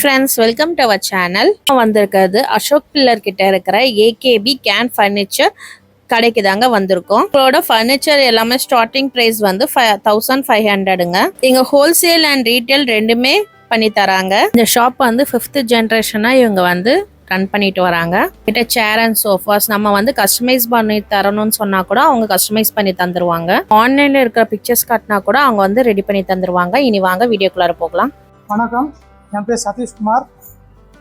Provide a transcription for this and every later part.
Friends welcome to our channel வந்திருக்கிறது Ashok pillar கிட்ட இருக்கிற ஏகேபி கேன் ஃபர்னிச்சர் கடைக்கு தாங்க வந்திருக்கோம். உங்களோட ஃபர்னிச்சர் எல்லாமே ஸ்டார்டிங் ப்ரைஸ் வந்து தௌசண்ட் ஃபைவ் ஹண்ட்ரடுங்க இங்க ஹோல்சேல் அண்ட் ரீட்டைல் ரெண்டுமே பண்ணி தராங்க. இந்த ஷாப் வந்து ஃபிஃப்த் ஜென்ரேஷனா இவங்க வந்து ரன் பண்ணிட்டு வராங்க. கிட்ட சேர் அண்ட் சோஃபாஸ் நம்ம வந்து கஸ்டமைஸ் பண்ணி தரணும்னு சொன்னா கூட அவங்க கஸ்டமைஸ் பண்ணி தந்துருவாங்க. ஆன்லைன்ல இருக்கிற பிக்சர்ஸ் காட்டினா கூட அவங்க வந்து ரெடி பண்ணி தந்துருவாங்க. இனி வாங்க வீடியோக்குள்ளார போகலாம். வணக்கம். என் பேர் சதீஷ்குமார்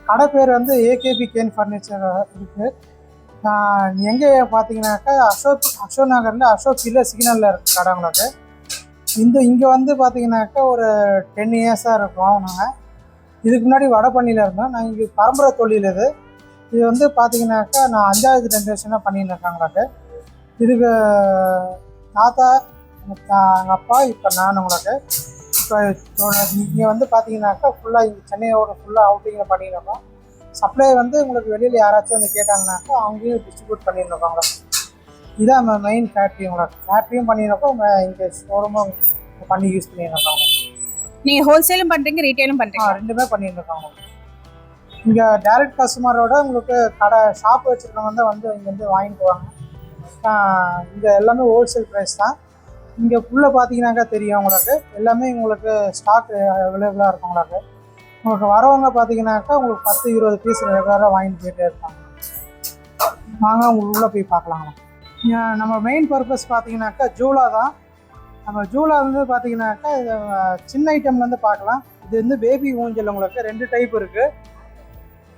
கடை பேர் வந்து ஏகேபி கேன் ஃபர்னிச்சர் இருக்குது நான் எங்கே பார்த்தீங்கன்னாக்கா அசோக் அசோக் நகரில் அசோக் இல்லை சிக்னலில் இருக்குது கடை உங்களுக்கு. இந்த இங்கே வந்து பார்த்தீங்கன்னாக்கா ஒரு டென் இயர்ஸாக இருக்கோம் நாங்கள் இதுக்கு முன்னாடி வடபண்ணியில் இருந்தோம். நாங்கள் இங்கே பரம்பரை தொழில் இது. இது வந்து பார்த்தீங்கன்னாக்கா நான் அஞ்சாவது ஜென்ரேஷனாக பண்ணிட்டு இருக்காங்களாக்கு இதுக்கு தாத்தா எங்கள் அப்பா இப்போ நான் உங்களுக்கு. இங்கே வந்து பார்த்தீங்கன்னாக்கா ஃபுல்லாக இங்கே சென்னையோட ஃபுல்லாக அவுட்டிங்கில் பண்ணியிருக்கோம் சப்ளை வந்து உங்களுக்கு வெளியில் யாராச்சும் வந்து கேட்டாங்கனாக்கா அவங்களையும் டிஸ்ட்ரிபியூட் பண்ணியிருக்கோங்க இதான் மெயின் ஃபேக்ட்ரி உங்களுக்கு ஃபேக்ட்ரியும் பண்ணியிருக்கோம் இங்கே ஷோரூமும் பண்ணி யூஸ் பண்ணியிருக்கோம் நீங்க ஹோல்சேலும் பண்றீங்க ரீட்டைலும் ஆ பண்றீங்க? ரெண்டுமே பண்ணியிருக்கோம் இங்கே டைரக்ட் கஸ்டமரோட உங்களுக்கு கடை ஷாப் வச்சுருக்கவங்க தான் வந்து இங்கே வந்து வாங்கிட்டு போவாங்க இங்கே எல்லாமே ஹோல்சேல் ப்ரைஸ் தான். இங்கே ஃபுல்லாக பார்த்தீங்கன்னாக்கா தெரியும் உங்களுக்கு. எல்லாமே உங்களுக்கு ஸ்டாக் அவைலபிளாக இருக்கும் உங்களுக்கு. உங்களுக்கு வரவங்க பார்த்தீங்கன்னாக்கா உங்களுக்கு பத்து இருபது பீஸ் ரெகுலராக வாங்கிட்டு போயிட்டே இருப்பாங்க. வாங்க உங்களுக்கு உள்ளே போய் பார்க்கலாங்களா நம்ம. மெயின் பர்பஸ் பார்த்தீங்கன்னாக்கா ஜூலா தான். நம்ம ஜூலா வந்து பார்த்தீங்கன்னாக்கா இது சின்ன ஐட்டம்லேருந்து பார்க்கலாம் இது வந்து பேபி ஊஞ்சல் உங்களுக்கு ரெண்டு டைப் இருக்குது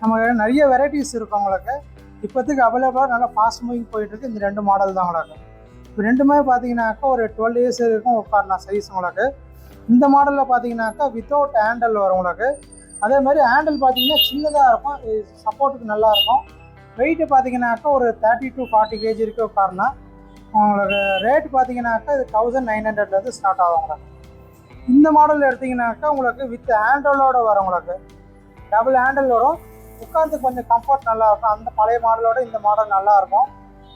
நம்ம நிறைய வெரைட்டிஸ் இருக்கும் உங்களுக்கு. இப்போதைக்கு அவைலபிளாக நல்லா ஃபாஸ்ட் மூவிங் போயிட்டுருக்கு இந்த ரெண்டு மாடல் தான் உங்களுக்கு. இப்போ ரெண்டுமே பார்த்தீங்கன்னாக்கா ஒரு டுவெல் இயர்ஸ் இருக்கும் உட்காரலாம் சைஸ் உங்களுக்கு. இந்த மாடலில் பார்த்தீங்கன்னாக்கா வித்தவுட் ஹேண்டில் வரும் உங்களுக்கு. அதே மாதிரி ஹேண்டில் பார்த்தீங்கன்னா சின்னதாக இருக்கும். சப்போர்ட்டுக்கு நல்லாயிருக்கும் வெயிட்டு பார்த்தீங்கன்னாக்கா ஒரு தேர்ட்டி டு ஃபார்ட்டி கேஜி இருக்க உட்காரலாம். உங்களுக்கு ரேட் பார்த்தீங்கன்னாக்கா இது தௌசண்ட் நைன் ஹண்ட்ரட்லேருந்து ஸ்டார்ட் ஆகும் உங்களுக்கு. இந்த மாடல் எடுத்தீங்கன்னாக்கா உங்களுக்கு வித் ஹேண்டலோட வரும் உங்களுக்கு. டபுள் ஹேண்டில் வரும். உட்காந்து கொஞ்சம் கம்ஃபர்ட் நல்லா இருக்கும். அந்த பழைய மாடலோட இந்த மாடல் நல்லாயிருக்கும்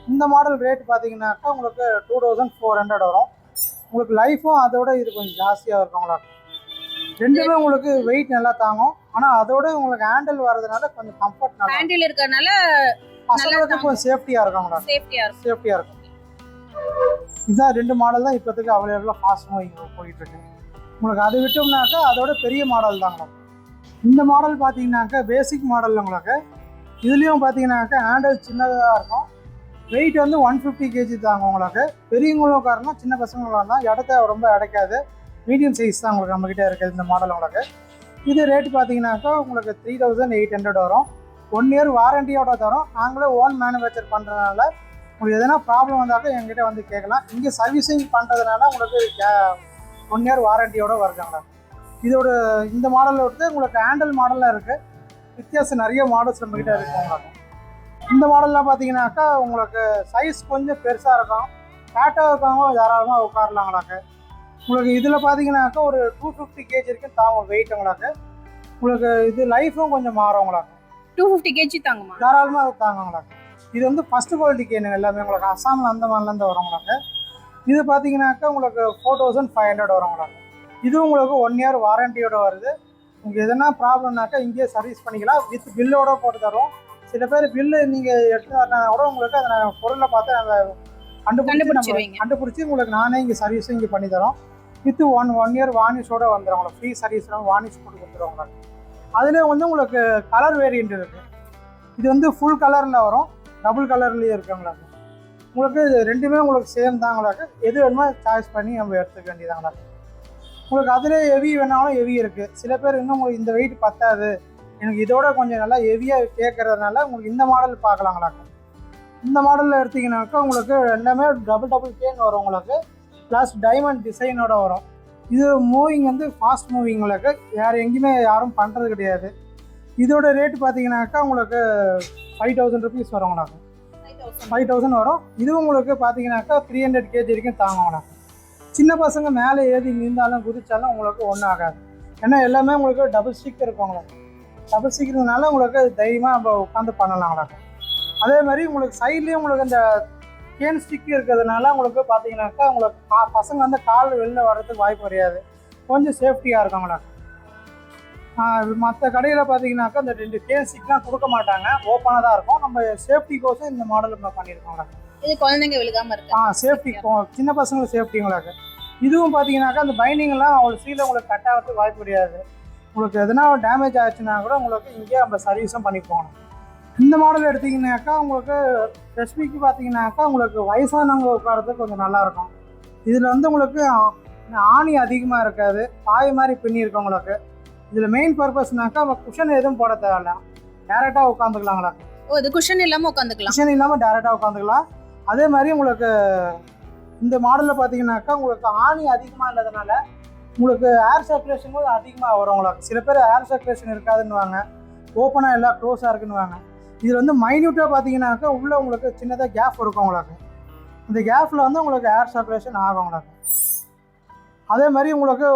இந்த மாடல் ரேட் பார்த்தீங்கன்னாக்கா உங்களுக்கு டூ தௌசண்ட் ஃபோர் ஹண்ட்ரட் வரும். உங்களுக்கு லைஃபும் அதோட இது கொஞ்சம் ஜாஸ்தியாக இருக்கும் உங்களுக்கு ரெண்டுமே உங்களுக்கு வெயிட் நல்லா தாங்கும். ஆனால் அதோட உங்களுக்கு ஹேண்டில் வர்றதுனால கொஞ்சம் கம்ஃபர்ட் நல்லா. ஹேண்டில் இருக்கறனால பசங்களுக்கு கொஞ்சம் சேஃப்டியாக இருக்கும் உங்களுக்கு சேஃப்டியா இருக்கும். சேஃப்டியாக இருக்கும். இதுதான் ரெண்டு மாடல் தான் இப்போதைக்கு அவைலபிளாக ஃபாஸ்ட் மூவிங் போயிட்டு இருக்கு. உங்களுக்கு அது விட்டோம்னாக்கா அதோட பெரிய மாடல் தாங்க இந்த மாடல் பார்த்தீங்கன்னாக்கா பேசிக் மாடல் உங்களுக்கு. இதுலேயும் பார்த்தீங்கன்னாக்கா ஹேண்டில் சின்னதாக இருக்கும். வெயிட் வந்து ஒன் ஃபிஃப்டி கேஜி தாங்க உங்களுக்கு பெரியவங்களும் காரணம் சின்ன பசங்களும் தான் இடத்த ரொம்ப அடைக்காது. மீடியம் சைஸ் தான் உங்களுக்கு நம்மக்கிட்ட இருக்குது இந்த மாடல் உங்களுக்கு. இது ரேட் பார்த்தீங்கன்னாக்கா உங்களுக்கு த்ரீ தௌசண்ட் எயிட் ஹண்ட்ரட் வரும். ஒன் இயர் வாரண்டியோட தரும். நாங்களே ஓன் மேனுஃபேக்சர் பண்ணுறதுனால உங்களுக்கு எதனா ப்ராப்ளம் வந்தாக்க எங்கிட்ட வந்து கேட்கலாம். இங்கே சர்வீசிங் பண்ணுறதுனால உங்களுக்கு ஒன் இயர் வாரண்டியோட வருதுங்க இதோட இந்த மாடலில் விட்டு உங்களுக்கு ஹேண்டில் மாடலில் இருக்குது வித்தியாசம் நிறைய மாடல்ஸ் நம்மக்கிட்ட இருக்குது உங்களுக்கு. இந்த மாடலில் பார்த்தீங்கன்னாக்கா உங்களுக்கு சைஸ் கொஞ்சம் பெருசாக இருக்கும். ஃபேட்டாக இருக்கவங்க தாராளமாக உட்காரலாங்களாக்கு உங்களுக்கு இதில் பார்த்தீங்கன்னாக்கா ஒரு டூ ஃபிஃப்டி கேஜி வரைக்கும் தாங்கும் வெயிட் உங்களுக்கு. இது லைஃபும் கொஞ்சம் மாறும் உங்களுக்கு. டூ ஃபிஃப்டி கேஜி தாங்குமா? தாராளமாக தாங்கங்களா இது வந்து ஃபஸ்ட்டு குவாலிட்டி கேனுங்க எல்லாமே உங்களுக்கு அசாமில் அந்த மாதிரிலேருந்து வரும் உங்களுக்கு. இது பார்த்தீங்கன்னாக்கா உங்களுக்கு ஃபோர் தௌசண்ட் ஃபைவ் ஹண்ட்ரட் வரும் உங்களுக்கு. இது உங்களுக்கு ஒன் இயர் வாரண்டியோட வருது. உங்களுக்கு எதனா ப்ராப்ளம்னாக்கா இங்கேயே சர்வீஸ் பண்ணிக்கலாம். வித் பில்லோட போட்டு தரோம் சில பேர் பில்லு நீங்கள் எடுத்து கூட உங்களுக்கு அதை நான் பொருளை பார்த்து நாங்கள் கண்டுபிடிச்சி. கண்டுபிடிச்சி உங்களுக்கு நானே இங்கே சர்வீஸும் இங்கே பண்ணி தரோம். வித் ஒன் ஒன் இயர் வார்னிஷோட வந்துடும் உங்களுக்கு. ஃப்ரீ சர்வீஸ்லாம் வார்னிஷ் போட்டு கொடுத்துருவோம் உங்களுக்கு. அதுலேயே வந்து உங்களுக்கு கலர் வேரியண்ட் இருக்குது இது வந்து ஃபுல் கலரில் வரும். டபுள் கலர்லேயும் இருக்குங்களா உங்களுக்கு. இது ரெண்டுமே உங்களுக்கு சேம் தாங்களாக்கு எது வேணுமோ சாய்ஸ் பண்ணி நம்ம எடுத்துக்க வேண்டியதாங்களா உங்களுக்கு. அதிலே ஹெவி வேணாலும் ஹெவி இருக்குது சில பேர் இன்னும் உங்களுக்கு இந்த வெயிட் பத்தாது. எனக்கு இதோட கொஞ்சம் நல்லா ஹெவியாக கேட்கறதுனால உங்களுக்கு இந்த மாடல் பார்க்கலாங்களாக்கா இந்த மாடலில் எடுத்தீங்கன்னாக்கா உங்களுக்கு எல்லாமே டபுள் டபுள் கேன் வரும் உங்களுக்கு. ப்ளஸ் டைமண்ட் டிசைனோட வரும். இது மூவிங் வந்து ஃபாஸ்ட் மூவிங் உங்களுக்கு. வேறு எங்கேயுமே யாரும் பண்ணுறது கிடையாது. இதோட ரேட் பார்த்தீங்கன்னாக்கா உங்களுக்கு ஃபைவ் தௌசண்ட் ருபீஸ் வரும் உங்களுக்கு. ஃபைவ் தௌசண்ட் வரும். இதுவும் உங்களுக்கு பார்த்தீங்கன்னாக்கா த்ரீ ஹண்ட்ரட் கேஜி வரைக்கும் தாங்கும் உங்களுக்கு. சின்ன பசங்க மேலே ஏறி நின்றாலும் குதித்தாலும் உங்களுக்கு ஒன்றும் ஆகாது. ஏன்னா எல்லாமே உங்களுக்கு டபுள் ஸ்டிக் இருக்கும் உங்களுக்கு. இருக்கனால உங்களுக்கு தைரியமாக நம்ம உட்காந்து பண்ணலாம் உங்களுக்கு அதே மாதிரி உங்களுக்கு சைட்லேயும் உங்களுக்கு இந்த கேன் ஸ்டிக் இருக்கிறதுனால உங்களுக்கு பார்த்தீங்கன்னாக்கா உங்களுக்கு கா- பசங்க வந்து கால் வெளில வர்றதுக்கு வாய்ப்பு கிடையாது. கொஞ்சம் சேஃப்டியாக இருக்கும் உங்களுக்கு மற்ற கடையில் பார்த்தீங்கன்னாக்கா இந்த ரெண்டு கேசிக்லாம் கொடுக்க மாட்டாங்க. ஓப்பனாக தான் இருக்கும். நம்ம சேஃப்டிக்கோசம் இந்த மாடல் நம்ம பண்ணியிருக்கோங்க இது குழந்தைங்க விழுகாம இருக்கு. ஆ சேஃப்டி சின்ன பசங்களுக்கு சேஃப்டி உங்களுக்கு இதுவும் பார்த்தீங்கன்னாக்கா அந்த பைண்டிங்லாம் அவ்வளோ சீல உங்களுக்கு கட் ஆகிறதுக்கு வாய்ப்பு கிடையாது. உங்களுக்கு எதனா டேமேஜ் ஆச்சுன்னா கூட உங்களுக்கு இங்கேயே நம்ம சர்வீஸும் பண்ணி போகணும். இந்த மாடல் எடுத்தீங்கன்னாக்கா உங்களுக்கு ஸ்பெசிஃபிக் பார்த்தீங்கன்னாக்கா உங்களுக்கு வயசானவங்க உட்காரதுக்கு கொஞ்சம் நல்லாயிருக்கும் இதில் வந்து உங்களுக்கு ஆணி அதிகமாக இருக்காது பாய் மாதிரி பின்னி இருக்கும் உங்களுக்கு. இதில் மெயின் பர்பஸ்னாக்கா குஷன் எதுவும் போட தேவையில்ல. டேரெக்டாக உட்காந்துக்கலாங்களா ஓ இது குஷன் இல்லாம உட்காந்துக்கலாம் மிஷின் இல்லாமல் டேரெக்டாக உட்காந்துக்கலாம் அதே மாதிரி உங்களுக்கு இந்த மாடலில் பார்த்தீங்கன்னாக்கா உங்களுக்கு ஆணி அதிகமாக இல்லாதனால உங்களுக்கு ஏர் சர்க்குலேஷன் போது அதிகமாக வரும் உங்களுக்கு சில பேர் ஏர் சர்க்குலேஷன் இருக்காதுன்னுவாங்க. ஓப்பனாக எல்லாம் க்ளோஸாக இருக்குன்னுவாங்க. இதில் வந்து மைன்யூட்டாக பார்த்தீங்கன்னாக்கா உள்ளே உங்களுக்கு சின்னதாக கேப் இருக்கும் உங்களுக்கு. இந்த கேப்பில் வந்து உங்களுக்கு ஏர் சர்க்குலேஷன் ஆகும் உங்களுக்கு. அதே மாதிரி உங்களுக்கு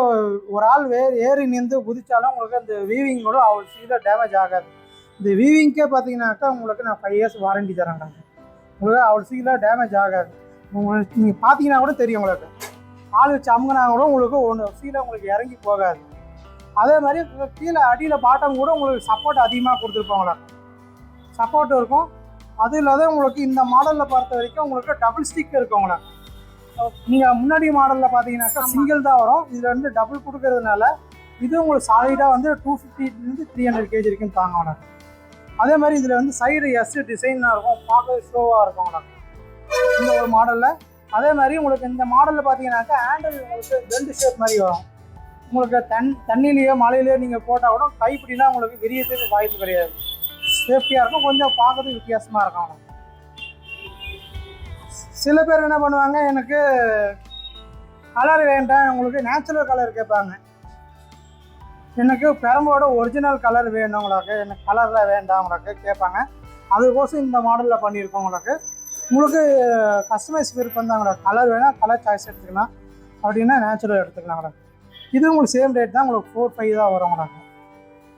ஒரு ஆள் வே ஏறி நின்று குதிச்சாலும் உங்களுக்கு அந்த வீவிங் கூட அவ்வளோ சீக்கிரம் டேமேஜ் ஆகாது. இந்த வீவிங்க்கே பார்த்தீங்கன்னாக்கா உங்களுக்கு நான் ஃபைவ் இயர்ஸ் வாரண்டி தரேன் உங்களுக்கு. அவ்வளோ சீக்கிரம் டேமேஜ் ஆகாது. உங்களுக்கு நீங்கள் பார்த்தீங்கன்னா கூட தெரியும் உங்களுக்கு. ஆள் வச்சு அமுங்கினா கூட உங்களுக்கு ஒன்று சீலை உங்களுக்கு இறங்கி போகாது. அதே மாதிரி கீழே அடியில் பாட்டம் கூட உங்களுக்கு சப்போர்ட் அதிகமாக கொடுத்துருப்பாங்களா சப்போர்ட் இருக்கும். அது இல்லாத உங்களுக்கு இந்த மாடலில் பொறுத்த வரைக்கும் உங்களுக்கு டபுள் ஸ்டிக் இருக்கும் உங்களுக்கு நீங்கள் முன்னாடி மாடலில் பார்த்தீங்கன்னாக்கா சிங்கிள் தான் வரும். இதில் வந்து டபுள் கொடுக்கறதுனால இது உங்களுக்கு சாலிடாக வந்து டூ ஃபிஃப்டிலேருந்து த்ரீ ஹண்ட்ரட் கேஜி வரைக்கும் தாங்க உங்களுக்கு அதே மாதிரி இதில் வந்து சைடு எஸ் டிசைனாக இருக்கும். பார்க்க ஷோவாக இருக்கும் உங்களுக்கு இந்த ஒரு மாடலில் அதே மாதிரி உங்களுக்கு இந்த மாடலில் பார்த்தீங்கன்னாக்கா ஹேண்டில் உங்களுக்கு ரெண்டு ஷேப் மாதிரி வரும். உங்களுக்கு தண் தண்ணிலேயோ மழையிலையோ நீங்கள் போட்டால் கூட கைப்பிடிலாம் உங்களுக்கு விரியத்துக்கு வாய்ப்பு கிடையாது. சேஃப்டியாக இருக்கும் கொஞ்சம் பார்க்கறதுக்கு வித்தியாசமாக இருக்கும் உங்களுக்கு சில பேர் என்ன பண்ணுவாங்க எனக்கு கலர் வேண்டாம் உங்களுக்கு நேச்சுரல் கலர் கேட்பாங்க. எனக்கு பெரம்போட ஒரிஜினல் கலர் வேணும் உங்களுக்கு எனக்கு கலரில் வேண்டாம் உங்களுக்கு கேட்பாங்க. அதுக்கோசம் இந்த மாடலில் பண்ணியிருக்கோம் உங்களுக்கு உங்களுக்கு கஸ்டமைஸ் விருப்பம் உங்களுக்கு கலர் வேணால் கலர் சாய்ஸ் எடுத்துக்கலாம். அப்படின்னா நேச்சுரல் எடுத்துக்கலாம் உங்களுக்கு இது உங்களுக்கு சேம் ரேட் தான் உங்களுக்கு ஃபோர் ஃபைவ் தான் வரும்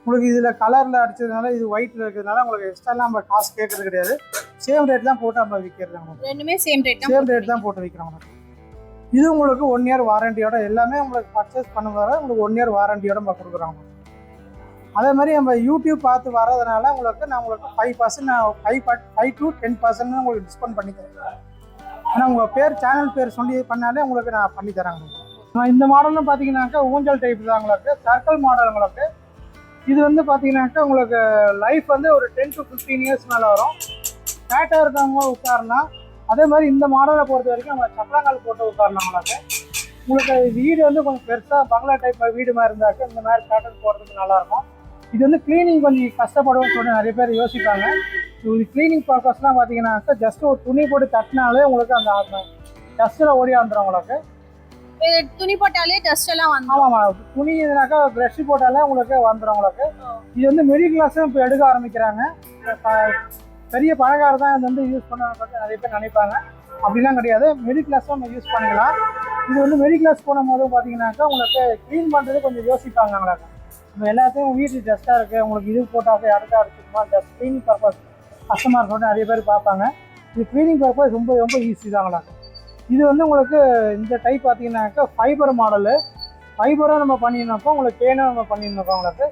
உங்களுக்கு இதில் கலரில் அடிச்சதுனால இது ஒயிட்டில் இருக்கிறதுனால உங்களுக்கு எக்ஸ்ட்ராலாம் நம்ம காசு கேட்கறது கிடையாது. சேம் ரேட் தான் போட்டு நம்ம விற்கிறது ரெண்டுமே சேம் ரேட் சேம் ரேட் தான் போட்டு விற்கிறோம் இது உங்களுக்கு ஒன் இயர் வாரண்டியோட எல்லாமே உங்களுக்கு பர்ச்சேஸ் பண்ணும்போது உங்களுக்கு ஒன் இயர் வாரண்டியோட நம்ம கொடுக்குறோம் அதே மாதிரி நம்ம யூடியூப் பார்த்து வர்றதுனால உங்களுக்கு நான் உங்களுக்கு ஃபைவ் பர்சன்ட் நான் five five to ten percent உங்களுக்கு டிஸ்கவுண்ட் பண்ணி தரேன் ஆனால் உங்கள் பேர் சேனல் பேர் சொல்லி பண்ணாலே உங்களுக்கு நான் பண்ணி தரேன். நான் இந்த மாடலும் பார்த்தீங்கன்னாக்கா ஊஞ்சல் டைப் தான் உங்களுக்கு. சர்க்கிள் மாடல் உங்களுக்கு. இது வந்து பார்த்தீங்கன்னாக்கா உங்களுக்கு லைஃப் வந்து ஒரு டென் டு ஃபிஃப்டீன் இயர்ஸ் மேலே வரும். ஃபேட்டாக இருக்கவங்க உட்காரலாம் அதே மாதிரி இந்த மாடலை பொறுத்த வரைக்கும் நம்ம சக்கரங்கால் போட்டு உட்காரலாம் உங்களுக்கு உங்களுக்கு வீடு வந்து கொஞ்சம் பெருசாக பங்களா டைப் வீடு மாதிரி இருந்தாக்க இந்த மாதிரி பேட்டர்ன் போடுறதுக்கு நல்லாயிருக்கும் இது வந்து க்ளீனிங் கொஞ்சம் கஷ்டப்படுவோம்னு சொல்லி நிறைய பேர் யோசிப்பாங்க. இது க்ளீனிங் பர்பஸ்லாம் பார்த்தீங்கன்னாக்கா ஜஸ்ட் ஒரு துணி போட்டு தட்டினாலே உங்களுக்கு அந்த டஸ்ட்டில் ஓடியாந்துடும் உங்களுக்கு. துணி போட்டாலே டஸ்ட் எல்லாம் வந்து ஆமாம்மா துணி இதுனாக்கா ப்ரஷ் போட்டாலே உங்களுக்கு வந்துடும் உங்களுக்கு. இது வந்து மிடில் கிளாஸும் இப்போ எடுக்க ஆரம்பிக்கிறாங்க. பெரிய பணக்காரர் தான் இது வந்து யூஸ் பண்ண பார்த்து நிறைய பேர் நினைப்பாங்க. அப்படிலாம் கிடையாது. மிடில் கிளாஸும் நம்ம யூஸ் பண்ணிக்கலாம். இது வந்து மிடில் கிளாஸ் போகும்போது பார்த்தீங்கன்னாக்கா உங்களுக்கு க்ளீன் பண்ணுறது கொஞ்சம் யோசிப்பாங்க நம்ம எல்லாத்தையும் வீட்டு டஸ்ட்டாக இருக்குது உங்களுக்கு இது போட்டால் அடுத்தா அடிச்சுக்குமா? ஜஸ்ட் க்ளீனிங் பர்பஸ் கஸ்டமர் சொல்லிட்டு நிறைய பேர் பார்ப்பாங்க. இது க்ளீனிங் பர்பஸ் ரொம்ப ரொம்ப ஈஸி தான் இது வந்து உங்களுக்கு இந்த டைப் பார்த்தீங்கன்னாக்கா ஃபைபர் மாடலு ஃபைபராக நம்ம பண்ணியிருந்தோம் உங்களுக்கு கேனாக நம்ம பண்ணியிருந்தோம் உங்களுக்கு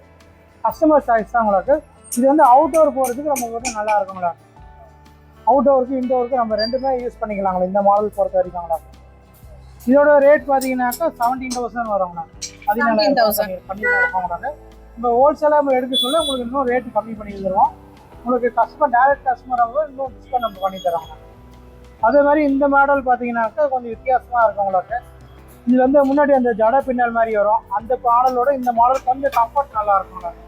கஸ்டமர் சாய்ஸ் தான் உங்களுக்கு. இது வந்து அவுட்டோர் போகிறதுக்கு நமக்கு வந்து நல்லா இருக்குங்களா அவுட்டோருக்கு இன்டோருக்கு நம்ம ரெண்டுமே யூஸ் பண்ணிக்கலாங்களா இந்த மாடல் பொறுத்த வரைக்கும் இதோட ரேட் பார்த்தீங்கன்னாக்கா செவன்டீன் தௌசண்ட் வருங்களா பதினாலாயிரம் 17,000. பண்ணிக்கலாம் இப்போ ஹோல்சேலாக நம்ம எடுக்க சொல்ல உங்களுக்கு இன்னும் ரேட்டு கம்மி பண்ணி தருவோம். உங்களுக்கு கஸ்டமர் டேரக்ட் கஸ்டமர் இன்னும் டிஸ்கவுண்ட் நம்ம பண்ணி தரோங்க அதே மாதிரி இந்த மாடல் பார்த்தீங்கன்னாக்கா கொஞ்சம் வித்தியாசமாக இருக்கும் உங்களுக்கு. இது வந்து முன்னாடி அந்த ஜட பின்னல் மாதிரி வரும். அந்த மாடலோட இந்த மாடல் கொஞ்சம் கம்ஃபர்ட் நல்லா இருக்கும் உங்களுக்கு.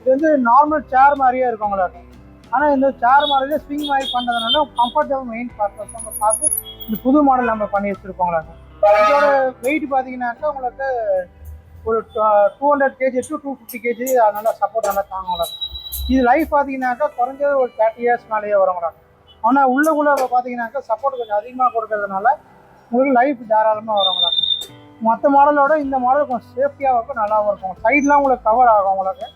இது வந்து நார்மல் சேர் மாதிரியே இருக்கும் உங்களுக்கு. ஆனால் இந்த சேர் மாதிரியே ஸ்விங் மாதிரி பண்ணதுனால கம்ஃபர்டபுள் மெயின் பர்பஸ் நம்ம பார்த்து இந்த புது மாடல் நம்ம பண்ணி வச்சுருக்கோம் உங்களுக்கு. இதோட வெயிட் பார்த்தீங்கன்னாக்கா உங்களுக்கு ஒரு two hundred KG to two fifty KG நல்லா சப்போர்ட் நல்லா தாங்க உங்களுக்கு இது லைஃப் பார்த்தீங்கன்னாக்கா குறைஞ்சது ஒரு தேர்ட்டி இயர்ஸ் மேலேயே வரும் உங்களுக்கு ஆனால் உள்ளுக்குள்ளே பார்த்தீங்கன்னாக்கா சப்போர்ட் கொஞ்சம் அதிகமாக கொடுக்கறதுனால உங்களுக்கு லைஃப் தாராளமாக வரும் உங்களுக்கு மற்ற மாடலோட இந்த மாடல் கொஞ்சம் சேஃப்டியாக இருக்கும் நல்லாவும் இருக்கும். சைட்லாம் உங்களுக்கு கவர் ஆகும் உங்களுக்கு.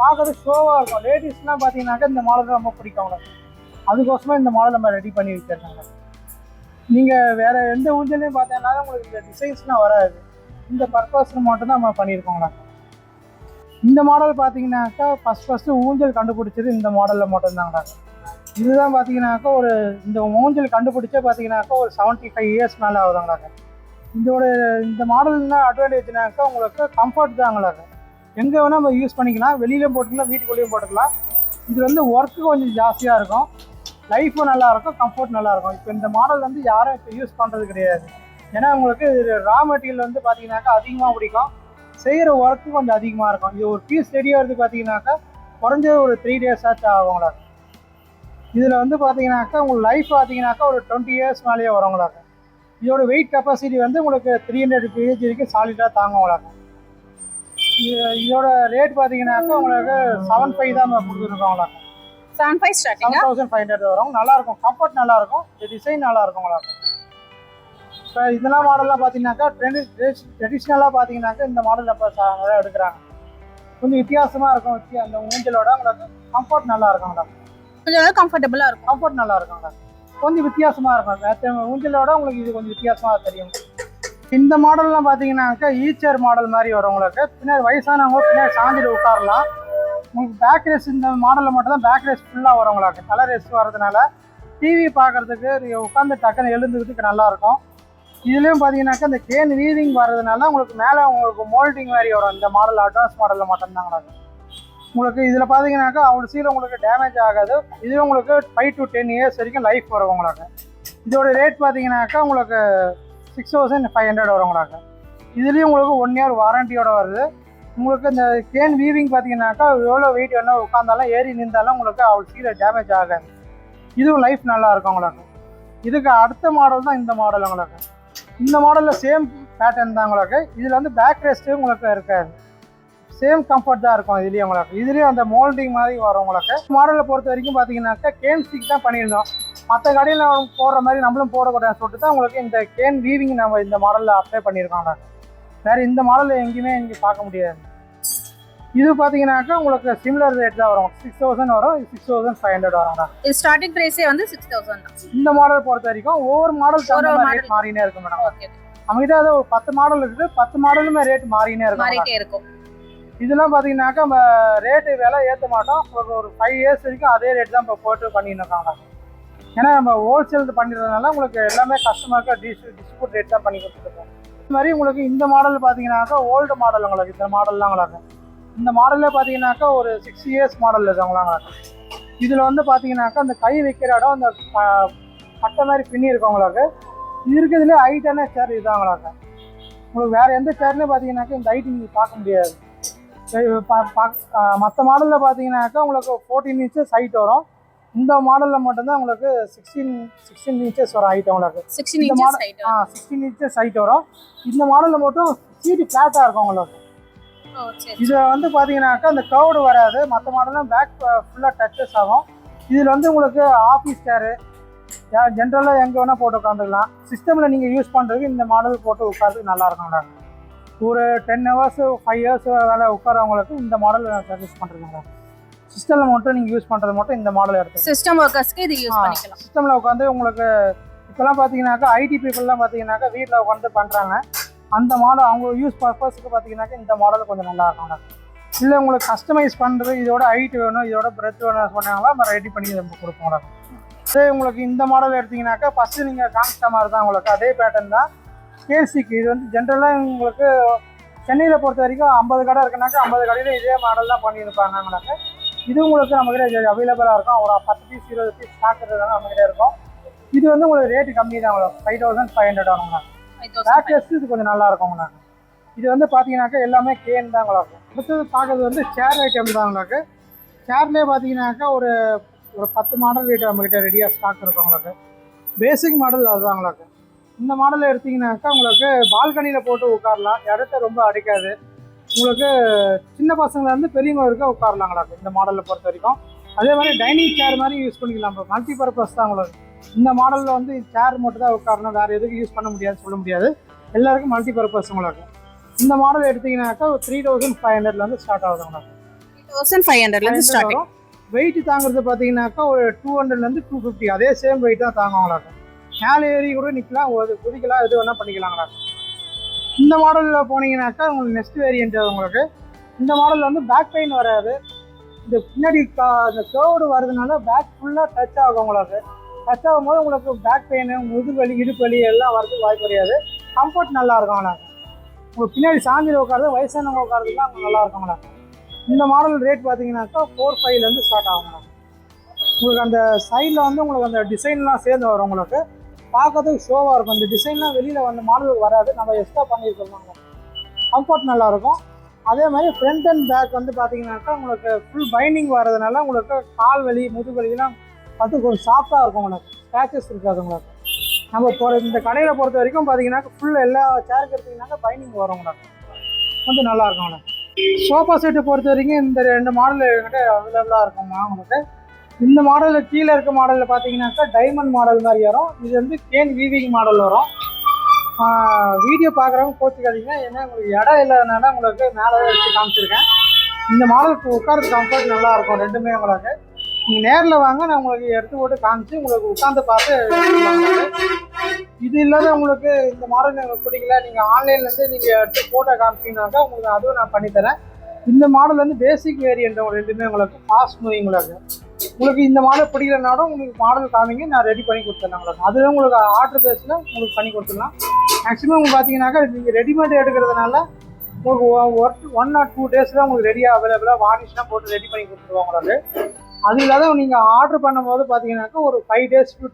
பார்க்கறது ஷோவாக இருக்கும். லேடிஸ்லாம் பார்த்தீங்கன்னாக்கா இந்த மாடல் ரொம்ப பிடிக்கும் உங்களுக்கு. அதுக்கோசமாக இந்த மாடல் நம்ம ரெடி பண்ணி வச்சுருக்காங்க நீங்கள் வேறு எந்த ஊஞ்சலையும் பார்த்தீங்கன்னா உங்களுக்கு இந்த டிசைன்ஸ்லாம் வராது. இந்த பர்பஸ்க்கு மட்டும் தான் நம்ம பண்ணியிருக்கோங்களா இந்த மாடல் பார்த்தீங்கன்னாக்கா ஃபஸ்ட் ஃபஸ்ட்டு ஊஞ்சல் கண்டுபிடிச்சது இந்த மாடலில் மட்டும்தாங்கடா இதுதான் பார்த்தீங்கன்னாக்கா ஒரு இந்த ஊஞ்சல் கண்டுபிடிச்சே பார்த்தீங்கன்னாக்கா ஒரு செவன்ட்டி ஃபைவ் இயர்ஸ் மேலே ஆகுதாங்களாங்க. இதோட இந்த மாடல்னா அட்வான்டேஜ்னாக்கா உங்களுக்கு கம்ஃபர்ட் தாங்களாங்க. எங்கே வேணால் நம்ம யூஸ் பண்ணிக்கலாம். வெளியிலையும் போட்டுக்கலாம் வீட்டுக்குள்ளேயும் போட்டுக்கலாம். இது வந்து ஒர்க்கு கொஞ்சம் ஜாஸ்தியாக இருக்கும். லைஃப்பும் நல்லாயிருக்கும் கம்ஃபர்ட் நல்லாயிருக்கும் இப்போ இந்த மாடல் வந்து யாரும் இப்போ யூஸ் பண்ணுறது கிடையாது. ஏன்னா உங்களுக்கு இது ரா மெட்டீரியல் வந்து பார்த்தீங்கன்னாக்கா அதிகமாக பிடிக்கும். செய்கிற ஒர்க்கு கொஞ்சம் அதிகமாக இருக்கும். இது ஒரு பீஸ் ரெடி ஆகிறது பார்த்தீங்கன்னாக்கா குறைஞ்சது ஒரு த்ரீ டேஸ் ஆச்சு ஆகுங்களாங்க இதில் வந்து பார்த்தீங்கன்னாக்கா உங்களுக்கு லைஃப் பார்த்தீங்கன்னாக்கா ஒரு டுவெண்ட்டி இயர்ஸ் மேலேயே வருங்களாங்க இதோட வெயிட் கெப்பாசிட்டி வந்து உங்களுக்கு த்ரீ ஹண்ட்ரட் கேஜி வரைக்கும் சாலிடாக தாங்குங்களாங்க இது இதோட ரேட் பார்த்தீங்கன்னாக்கா உங்களுக்கு செவன் ஃபைவ் தான் கொடுத்துருக்கோங்களாங்க செவன் ஃபைவ் ஸ்டார்டிங்கா செவன் தௌசண்ட் ஃபைவ் ஹண்ட்ரட் வரும். நல்லா இருக்கும். கம்ஃபர்ட் நல்லா இருக்கும். இந்த டிசைன் நல்லா இருக்கும் உங்களுக்கு. இப்போ இதெல்லாம் மாடல்லாம் பார்த்தீங்கன்னாக்கா ட்ரெடி ட்ரெடிஷ்னலாக பார்த்தீங்கன்னாக்கா இந்த மாடல் இப்போ நிறையா எடுக்கிறாங்க. கொஞ்சம் வித்தியாசமாக இருக்கும் வித்தியா- அந்த ஊஞ்சலோட உங்களுக்கு கம்ஃபர்ட் நல்லா இருக்கும் உங்களுக்கு கொஞ்சம் கம்ஃபர்டபுளா இருக்கும். கம்ஃபர்ட் நல்லா இருக்கும் உங்களுக்கு கொஞ்சம் வித்தியாசமாக இருக்கும். மற்ற ஊஞ்சலோட உங்களுக்கு இது கொஞ்சம் வித்தியாசமாக தெரியும். இந்த மாடல்லாம் பார்த்தீங்கன்னாக்கா ஈச்சர் மாடல் மாதிரி வரும் உங்களுக்கு. பின்னாடி வயசானவங்க பின்னாடி சாஞ்சிட்டு உட்காரலாம். உங்களுக்கு பேக் ரேஸ் இந்த மாடலில் மட்டும் தான் பேக் ரேஸ் ஃபுல்லாக வரும் உங்களுக்கு. கலர் ரேஸ் வர்றதுனால டிவி பார்க்கறதுக்கு உட்காந்து டக்குன்னு எழுந்துக்கிறதுக்கு நல்லா இருக்கும். இதுலேயும் பார்த்தீங்கன்னாக்கா இந்த கேன் வீவிங் வர்றதுனால உங்களுக்கு மேலே உங்களுக்கு மோல்டிங் மாதிரி வரும். இந்த மாடல் அட்வான்ஸ் மாடலில் மட்டும்தாங்களாங்க. உங்களுக்கு இதில் பார்த்தீங்கன்னாக்கா அவ்வளோ சீக்கிரம் உங்களுக்கு டேமேஜ் ஆகாது. இது உங்களுக்கு ஃபைவ் டு டென் இயர்ஸ் வரைக்கும் லைஃப் வரும் உங்களுக்கு. இதோட ரேட் பார்த்தீங்கன்னாக்கா உங்களுக்கு சிக்ஸ் தௌசண்ட் ஃபைவ் ஹண்ட்ரட் வரும் உங்களுக்கு. இதுலேயும் உங்களுக்கு ஒன் இயர் வாரண்டியோட வருது. உங்களுக்கு இந்த கேன் வீவிங் பார்த்தீங்கன்னாக்கா எவ்வளோ வெயிட் வேணா உட்காந்தாலும் ஏறி நின்றாலும் உங்களுக்கு அவ்வளோ சீக்கிரம் டேமேஜ் ஆகாது. இதுவும் லைஃப் நல்லா இருக்கும் உங்களுக்கு. இதுக்கு அடுத்த மாடல் தான் இந்த மாடல் உங்களுக்கு. இந்த மாடலில் சேம் பேட்டர்ன் தான் உங்களுக்கு. இதில் வந்து பேக் ரெஸ்ட்டு உங்களுக்கு இருக்காது. சேம் கம்ஃபர்ட் தான் இருக்கும் இதுலேயும் உங்களுக்கு. இதுலேயும் அந்த மோல்டிங் மாதிரி வரும் உங்களுக்கு. மாடலை பொறுத்த வரைக்கும் பார்த்தீங்கன்னாக்கா கேன் ஸ்டிக் தான் பண்ணியிருந்தோம். மற்ற கடையில் போடுற மாதிரி நம்மளும் போடக்கூடாதுன்னு சொல்லிட்டு தான் உங்களுக்கு இந்த கேன் வீவிங் நம்ம இந்த மாடலில் அப்ளை பண்ணியிருக்கோம். வேறு இந்த மாடலில் எங்கேயுமே இங்கே பார்க்க முடியாது. இது பார்த்தீங்கன்னாக்கா உங்களுக்கு சிமிலர் ரேட் தான் வரும். சிக்ஸ் தௌசண்ட் வரும். சிக்ஸ் தௌசண்ட் ஃபைவ் ஹண்ட்ரட் வரும் இது ஸ்டார்டிங் பிரைஸே வந்து சிக்ஸ் தௌசண்ட் இந்த மாடல் பொறுத்த வரைக்கும் ஒவ்வொரு மாடல் தகுந்த. ரேட் மாறினே இருக்கும் மேடம் நம்மகிட்ட அது ஒரு பத்து மாடல் இருக்குது. பத்து மாடலுமே ரேட் மாறினே இருக்கும். மாறிட்டே இருக்கும். இதெல்லாம் பார்த்தீங்கன்னாக்கா நம்ம ரேட்டு விலை ஏற்ற மாட்டோம். ஒரு ஃபைவ் இயர்ஸ் வரைக்கும் அதே ரேட் தான் இப்போ போட்டு பண்ணிட்டு இருக்காங்க ஏன்னா நம்ம ஹோல்சேல் பண்ணிடுறதுனால உங்களுக்கு எல்லாமே கஸ்டமருக்கு டிஸ் டிஸ்ட்ரிபியூட் ரேட் தான் பண்ணி கொடுத்துருக்கோம் இது மாதிரி உங்களுக்கு இந்த மாடல் பார்த்தீங்கன்னாக்கா ஓல்டு மாடல் உங்களுக்கு. இந்த மாடல்லாம் உங்களுக்கு இந்த மாடலில் பார்த்தீங்கன்னாக்கா ஒரு சிக்ஸ் இயர்ஸ் மாடல் இருக்கவங்களாம் இதில் வந்து பார்த்தீங்கன்னாக்கா அந்த கை வைக்கிற இடம் அந்த ப- பட்டை மாதிரி பின்னி இருக்கவங்களுக்கு இது இருக்கிறதுலே ஹைட்டான சேர் இதாங்களாங்க உங்களுக்கு வேறு எந்த சேர்லையும் பார்த்தீங்கன்னாக்கா இந்த ஹைட் நீங்கள் பார்க்க முடியாது. மற்ற மாடலில் பார்த்தீங்கன்னாக்கா உங்களுக்கு ஃபோர்டீன் இன்ச்சஸ் ஹைட் வரும். இந்த மாடலில் மட்டும்தான் உங்களுக்கு சிக்ஸ்டீன் சிக்ஸ்டீன் இன்ச்சஸ் வரும் ஹைட் உங்களுக்கு. Sixteen height ah sixteen inches height வரும். இந்த மாடலில் மட்டும் சீட்டு ஃப்ளாட்டாக இருக்கும் உங்களுக்கு. இதில் வந்து பார்த்தீங்கன்னாக்கா இந்த கவுடு வராது. மற்ற மாடல்லாம் பேக் ஃபுல்லாக டச்சஸ் ஆகும் இதில் வந்து உங்களுக்கு ஆஃபீஸ் சேரு ஜென்ரலாக எங்கே வேணால் போட்டு உட்காந்துக்கலாம் சிஸ்டமில் நீங்கள் யூஸ் பண்ணுறதுக்கு இந்த மாடல் போட்டு உட்காரதுக்கு நல்லா இருக்கும் ஒரு டென் ஹவர்ஸ் ஃபைவ் ஹவர்ஸ் வேலை உட்காரவங்களுக்கு இந்த மாடல் சர்வீஸ் பண்ணுறதுங்க சிஸ்டமில் மட்டும் நீங்கள் யூஸ் பண்ணுறது மட்டும் இந்த மாடல் எடுத்து சிஸ்டம் ஒர்க்கர்ஸ்க்கு இது யூஸ் பண்ணிக்கலாம். சிஸ்டமில் உட்காந்து உங்களுக்கு இப்போலாம் பார்த்தீங்கன்னாக்கா ஐடி பீப்புளெலாம் பார்த்தீங்கன்னாக்கா வீட்டில் உட்காந்து பண்ணுறாங்க அந்த மாடல் அவங்க யூஸ் பர்பஸ்க்கு பார்த்தீங்கன்னாக்கா இந்த மாடல் கொஞ்சம் நல்லா இருக்கும் இல்லை உங்களுக்கு கஸ்டமைஸ் பண்ணுறது இதோட ஹைட் வேணும் இதோட பிரெத் வேணும் சொன்னாங்களா நம்ம ரெடி பண்ணி நம்ம கொடுப்போம் உங்களுக்கு அதே உங்களுக்கு இந்த மாடல் எடுத்தீங்கன்னாக்கா ஃபஸ்ட்டு நீங்கள் காமிச்ச மாதிரி தான் உங்களுக்கு அதே பேட்டர்ன் தான் கேசிக்கு இது வந்து ஜென்ரலாக உங்களுக்கு சென்னையில் பொறுத்த வரைக்கும் ஐம்பது கடை இருக்குனாக்கா ஐம்பது கடையில் இதே மாடல் தான் பண்ணியிருப்பாங்கனாக்கா இது உங்களுக்கு நம்மகிட்ட அவைலபிளாக இருக்கும். ஒரு பத்து பீஸ் இருபது பீஸ் ஸ்டாக் நம்ம கிட்டே இருக்கும். இது வந்து உங்களுக்கு ரேட்டு கம்மி தான் உங்களுக்கு ஃபைவ் தௌசண்ட் ஃபைவ் ஹண்ட்ரட் வருங்க பேக் டெஸ்ட் இது கொஞ்சம் நல்லா இருக்கும் உங்களுக்கு இது வந்து பார்த்தீங்கன்னாக்கா எல்லாமே கேன் தான் உங்களுக்கு அடுத்தது பார்க்கறது வந்து சேர் ஐட்டம் தான் உங்களுக்கு சேர்லேயே பார்த்தீங்கன்னாக்கா ஒரு ஒரு பத்து மாடல் ரேட் நம்மக்கிட்ட ரெடியாக ஸ்டாக் இருக்கும் உங்களுக்கு பேசிக் மாடல் அதுதான் உங்களுக்கு இந்த மாடல் எடுத்தீங்கன்னாக்கா உங்களுக்கு பால்கனியில் போட்டு உட்காரலாம். இடத்த ரொம்ப அடிக்காது. உங்களுக்கு சின்ன பசங்கள்லேருந்து பெரியவங்க வரைக்கும் உட்காரலாம் உங்களுக்கு இந்த மாடலில் பொறுத்த வரைக்கும். அதே மாதிரி டைனிங் சேர் மாதிரி யூஸ் பண்ணிக்கலாம் இப்போ மல்டி பர்பஸ் தான் உங்களுக்கு இந்த மாடலில் வந்து சேர் மட்டும் தான் உட்காரணும். வேறு எதுக்கும் யூஸ் பண்ண முடியாது சொல்ல முடியாது. எல்லாருக்கும் மல்டி பர்பஸ் உங்களுக்கு இந்த மாடல் எடுத்தீங்கன்னாக்கா த்ரீ தௌசண்ட் ஃபைவ் ஹண்ட்ரட்லேருந்து ஸ்டார்ட் ஆகுது உங்களுக்கு தௌசண்ட் ஃபைவ் ஹண்ட்ரட்ல இருந்து ஸ்டார்டிங் வெயிட் தாங்குறது பார்த்தீங்கன்னாக்கா ஒரு டூ ஹண்ட்ரட்லேருந்து டூ ஃபிஃப்டி அதே சேம் வெயிட் தான் தாங்கும் உங்களுக்கு மேலே ஏறி கூட நிற்கலாம் குதிக்கலாம் எது வேணால் பண்ணிக்கலாங்களா இந்த மாடலில் போனீங்கன்னாக்கா உங்களுக்கு நெக்ஸ்ட் வேரியன்ட் உங்களுக்கு. இந்த மாடல் வந்து பேக் பெயின் வராது. இந்த பின்னாடி கா- இந்த கேர்டு வர்றதுனால பேக் ஃபுல்லாக டச் ஆகும் உங்களுக்கு. டச் ஆகும்போது உங்களுக்கு பேக் பெயின் முதுகு இடுப்பு வலி எல்லாம் வரதுக்கு வாய்ப்பு கிடையாது. கம்ஃபர்ட் நல்லா இருக்கும் உங்களுக்கு. உங்களுக்கு பின்னாடி சாஞ்சில் உட்காரது வயசானவங்க உட்காரதுலாம் அவங்க நல்லா இருக்கும் உங்களுக்கு. இந்த மாடல் ரேட் பார்த்தீங்கன்னாக்கா ஃபோர் ஃபைவ்லேருந்து ஸ்டார்ட் ஆகும் உங்களுக்கு. உங்களுக்கு அந்த சைடில் வந்து உங்களுக்கு அந்த டிசைன்லாம் சேர்ந்து வரும் உங்களுக்கு. பார்க்கறதுக்கு ஷோவாக இருக்கும். இந்த டிசைன்லாம் வெளியில் வந்து மாடலுக்கு வராது. நம்ம எக்ஸ்ட்ரா பண்ணியிருக்கோம் கம்ஃபர்ட் நல்லாயிருக்கும் அதே மாதிரி ஃப்ரண்ட் அண்ட் பேக் வந்து பார்த்தீங்கன்னாக்கா உங்களுக்கு ஃபுல் பைண்டிங் வர்றதுனால உங்களுக்கு கால் வலி முதுகுவலிலாம் பார்த்து கொஞ்சம் சாஃப்டாக இருக்கும் உங்களுக்கு. ஸ்க்ராச்சஸ் இருக்காது உங்களுக்கு. நம்ம போகிற இந்த கடையில் பொறுத்த வரைக்கும் பார்த்தீங்கன்னாக்கா ஃபுல் எல்லா சேருக்கு எடுத்தீங்கன்னாக்கா பைண்டிங் வரும் உங்களுக்கு. கொஞ்சம் நல்லா இருக்கும் உங்களுக்கு. சோஃபா செட்டு பொறுத்த வரைக்கும் இந்த ரெண்டு மாடல் என்கிட்ட அவைலபிளாக இருக்குங்க உங்களுக்கு. இந்த மாடலில் கீழே இருக்க மாடலில் பார்த்தீங்கன்னாக்கா டைமண்ட் மாடல் மாதிரி வரும். இது வந்து கேன் வீவிங் மாடல் வரும். வீடியோ பார்க்குறவங்க போச்சுக்காதீங்க ஏன்னா உங்களுக்கு இடம் இல்லாதனால உங்களுக்கு மேலே வச்சு காமிச்சிருக்கேன். இந்த மாடலுக்கு உட்காரது கம்ஃபர்ட் நல்லா இருக்கும் ரெண்டுமே உங்களுக்கு. நீங்கள் நேரில் வாங்க நான் உங்களுக்கு எடுத்து போட்டு காமிச்சு உங்களுக்கு உட்காந்து பார்த்து இது இல்லாத உங்களுக்கு இந்த மாடல் எனக்கு பிடிக்கல. நீங்கள் ஆன்லைன்லேருந்து நீங்கள் எடுத்து ஃபோட்டோ காமிச்சிங்கனாக்கா உங்களுக்கு அதுவும் நான் பண்ணித்தரேன் இந்த மாடல் வந்து பேசிக் வேரியண்ட் ரெண்டுமே உங்களுக்கு ஃபாஸ்ட் மூவிங் உங்களுக்கு. உங்களுக்கு இந்த மாடல் பிடிக்கலனாலும் உங்களுக்கு மாடல் காமிங்க நான் ரெடி பண்ணி கொடுத்துட்றேன் உங்களுக்கு. அதுவே உங்களுக்கு ஆர்டர் பேஸில் உங்களுக்கு பண்ணி கொடுத்துடலாம். மேக்ஸிமம் பார்த்தீங்கன்னாக்கா நீங்கள் ரெடிமேட் எடுக்கிறதுனால உங்களுக்கு ஒர்க் ஒன் ஆர் டூ டேஸில் உங்களுக்கு ரெடியாக அவைலபிளாக வார்னிஷ்லாம் போட்டு ரெடி பண்ணி கொடுத்துருவோம் உங்களுக்கு அது இல்லாத நீங்கள் ஆர்டர் பண்ணும்போது பார்த்தீங்கன்னாக்கா ஒரு five days to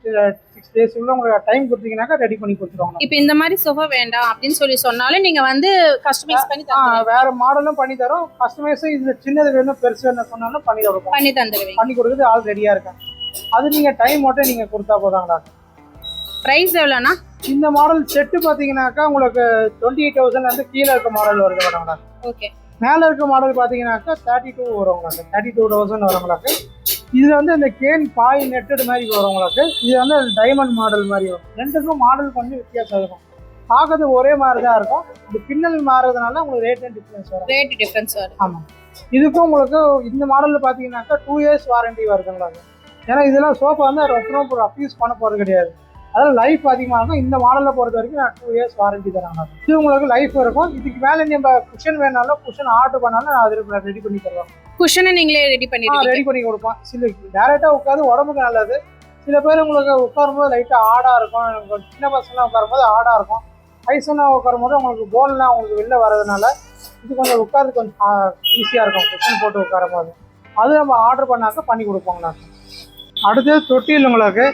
six days உள்ள உங்களுக்கு டைம் கொடுத்தீங்கன்னாக்கா ரெடி பண்ணி கொடுத்துருவாங்க இப்போ இந்த மாதிரி சோஃபா வேண்டாம் அப்படின்னு சொல்லி சொன்னாலும் நீங்க வந்து கஸ்டமைஸ் பண்ணி. வேற மாடலும் பண்ணி தரோம். கஸ்டமைஸும் இது சின்னது வேணும் பெருசு வேணும் சொன்னாலும் பண்ணி கொடுப்போம் பண்ணி தந்துருவீங்க. பண்ணி கொடுக்குறது ஆள் ரெடியாக இருக்கேன் அது நீங்கள் டைம் மட்டும் நீங்கள் கொடுத்தா போதாங்களா? பிரைஸ் எவ்வளோண்ணா? இந்த மாடல் செட்டு பார்த்தீங்கன்னாக்கா உங்களுக்கு டுவெண்ட்டி எயிட் தௌசண்ட்லேருந்து கீழே இருக்க மாடல் வருது மேடம்ங்களா ஓகே மேலே இருக்க மாடல் பார்த்தீங்கன்னாக்கா தேர்ட்டி டூ வரும் உங்களுக்கு. தேர்ட்டி டூ தௌசண்ட் வரும் உங்களுக்கு. இதில் வந்து இந்த கேன் பாய் நெட்டட் மாதிரி வரும் உங்களுக்கு. இது வந்து டைமண்ட் மாடல் மாதிரி வரும். ரெண்டுக்கும் மாடல் கொஞ்சம் வித்தியாசம் இருக்கும். பார்க்கறது ஒரே மாதிரி தான் இருக்கும். இந்த பின்னல் மாறுறதுனால உங்களுக்கு ரேட் அண்ட் டிஃப்ரென்ஸ் வரும். ரேட் டிஃபரன்ஸ் வரும். ஆமாம் இதுக்கும் உங்களுக்கு இந்த மாடலில் பார்த்தீங்கன்னாக்கா டூ இயர்ஸ் வாரண்டி வருதுங்களா ஏன்னா இதெல்லாம் சோஃபா வந்து ரொம்ப ரொம்ப ரஃப் யூஸ் பண்ண போகிறது கிடையாது. அதாவது லைஃப் அதிகமாக இருக்கும் இந்த மாடலில் பொறுத்த வரைக்கும் நான் டூ இயர்ஸ் வாரண்டி தராங்க. இது உங்களுக்கு லைஃப் இருக்கும். இதுக்கு மேலே நம்ம குஷன் வேணாலும் குஷன் ஆர்டர் பண்ணாலும் நான் அதில் ரெடி பண்ணி தருவேன். குஷனை நீங்களே ரெடி பண்ணிடுவீங்க ரெடி பண்ணி கொடுப்போம். சில டேரெக்டாக உட்காந்து உடம்புக்கு நல்லது. சில பேர் உங்களுக்கு உட்காரும்போது லைட்டாக ஆடாக இருக்கும். சின்ன பசங்களாம் உட்காரும்போது ஆடாக இருக்கும். வயசுனா உட்காரும்போது உங்களுக்கு போன்லாம் உங்களுக்கு வெளில வர்றதுனால இது கொஞ்சம் உட்காந்து கொஞ்சம் ஈஸியாக இருக்கும். குஷன் போட்டு உட்காரும் போது அது நம்ம ஆர்டர் பண்ணாக்க பண்ணி கொடுப்போங்க நான் அடுத்தது தொட்டில் உங்களுக்கு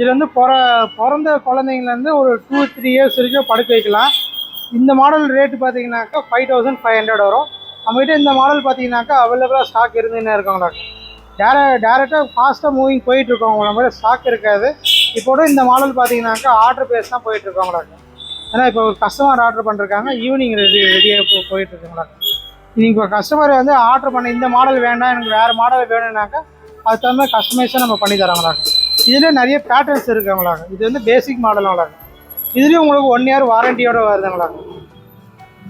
இது வந்து பிற பிறந்த குழந்தைங்கலேருந்து ஒரு டூ த்ரீ இயர்ஸ் வரைக்கும் படுக்க வைக்கலாம். இந்த மாடல் ரேட்டு பார்த்தீங்கன்னாக்கா ஃபைவ் தௌசண்ட் ஃபைவ் ஹண்ட்ரட் வரும். நம்மகிட்ட இந்த மாடல் பார்த்தீங்கன்னாக்கா அவைலபிளாக ஸ்டாக் இருந்துன்னு இருக்கவங்களா டேர டேரெக்டாக ஃபாஸ்ட்டாக மூவிங் போயிட்டுருக்காங்க நம்மகிட்ட ஸ்டாக் இருக்காது. இப்போட இந்த மாடல் பார்த்தீங்கன்னாக்கா ஆர்டர் பேஸ் தான் போயிட்டு இருக்கவங்களுக்கு ஏன்னா இப்போ ஒரு கஸ்டமர் ஆர்டர் பண்ணிருக்காங்க ஈவினிங் ரெடி ரெடியாக போ போயிட்டு நீங்கள் இப்போ கஸ்டமர் வந்து ஆர்டர் பண்ண இந்த மாடல் வேண்டாம் எனக்கு வேறு மாடல் வேணும்னாக்கா அது தகுந்த மாதிரி கஸ்டமைஸாக நம்ம பண்ணி தரோங்களாங்க இதில் நிறைய பேட்டர்ன்ஸ் இருக்குங்களாங்க. இது வந்து பேசிக் மாடலாங்களாங்க இதுலேயும் உங்களுக்கு ஒன் இயர் வாரண்டியோட வருதுங்களாங்க.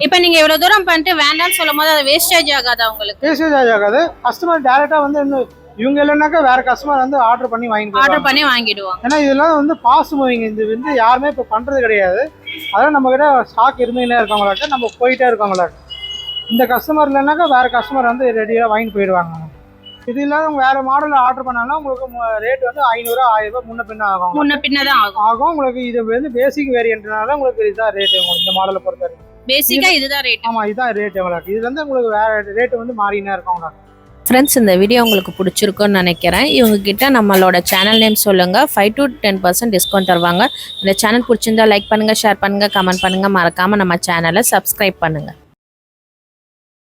இப்போ நீங்க இவ்வளவு தூரம் பண்ணிட்டு வேண்டாம்னு சொல்லும் போது அது வேஸ்டேஜ் ஆகாதா உங்களுக்கு? வேஸ்டேஜ் ஆகாது. கஸ்டமர் டேரெக்டாக வந்து இன்னும் இவங்க இல்லைனாக்கா வேறு கஸ்டமர் வந்து ஆர்டர் பண்ணி வாங்கிட்டு ஆர்டர் பண்ணி வாங்கிடுவாங்க. ஏன்னா இதெல்லாம் வந்து ஃபாஸ்ட் மூவிங் இது வந்து யாருமே இப்போ பண்ணுறது கிடையாது. அதான் நம்மக்கிட்ட ஸ்டாக் இருந்துகிட்டே இருக்கவங்களாக்க நம்ம போயிட்டே இருக்கவங்களாக்க. இந்த கஸ்டமர் இல்லைனாக்கா வேறு கஸ்டமர் வந்து ரெடியாக வாங்கிட்டு போயிடுவாங்க இது இல்லாத உங்க வேறு மாடலில் ஆர்டர் பண்ணாலும் உங்களுக்கு ரேட் வந்து ஐநூறு ஆயிரம் ரூபாய் முன்ன பின்ன ஆகும். முன்ன பின்னதான் ஆகும். ஆகும். உங்களுக்கு இது வந்து பேசிக் வேரியன்ட்னால உங்களுக்கு இதுதான் ரேட் உங்களுக்கு இந்த மாடலை பொறுத்த வரைக்கும். பேசிக்கா இதுதான் ரேட் ஆமாம் இதுதான் ரேட் உங்களுக்கு. இது வந்து உங்களுக்கு வேறு ரேட் வந்து மாறினே இருக்கும் உங்களுக்கு. ஃப்ரெண்ட்ஸ் இந்த வீடியோ உங்களுக்கு பிடிச்சிருக்குன்னு நினைக்கிறேன். இவங்க கிட்ட நம்மளோட சேனல் நேம் சொல்லுங்க. Five to ten percent discount தருவாங்க. இந்த சேனல் பிடிச்சிருந்தா லைக் பண்ணுங்க ஷேர் பண்ணுங்க கமெண்ட் பண்ணுங்க. மறக்காம நம்ம சேனலை சப்ஸ்கிரைப் பண்ணுங்க.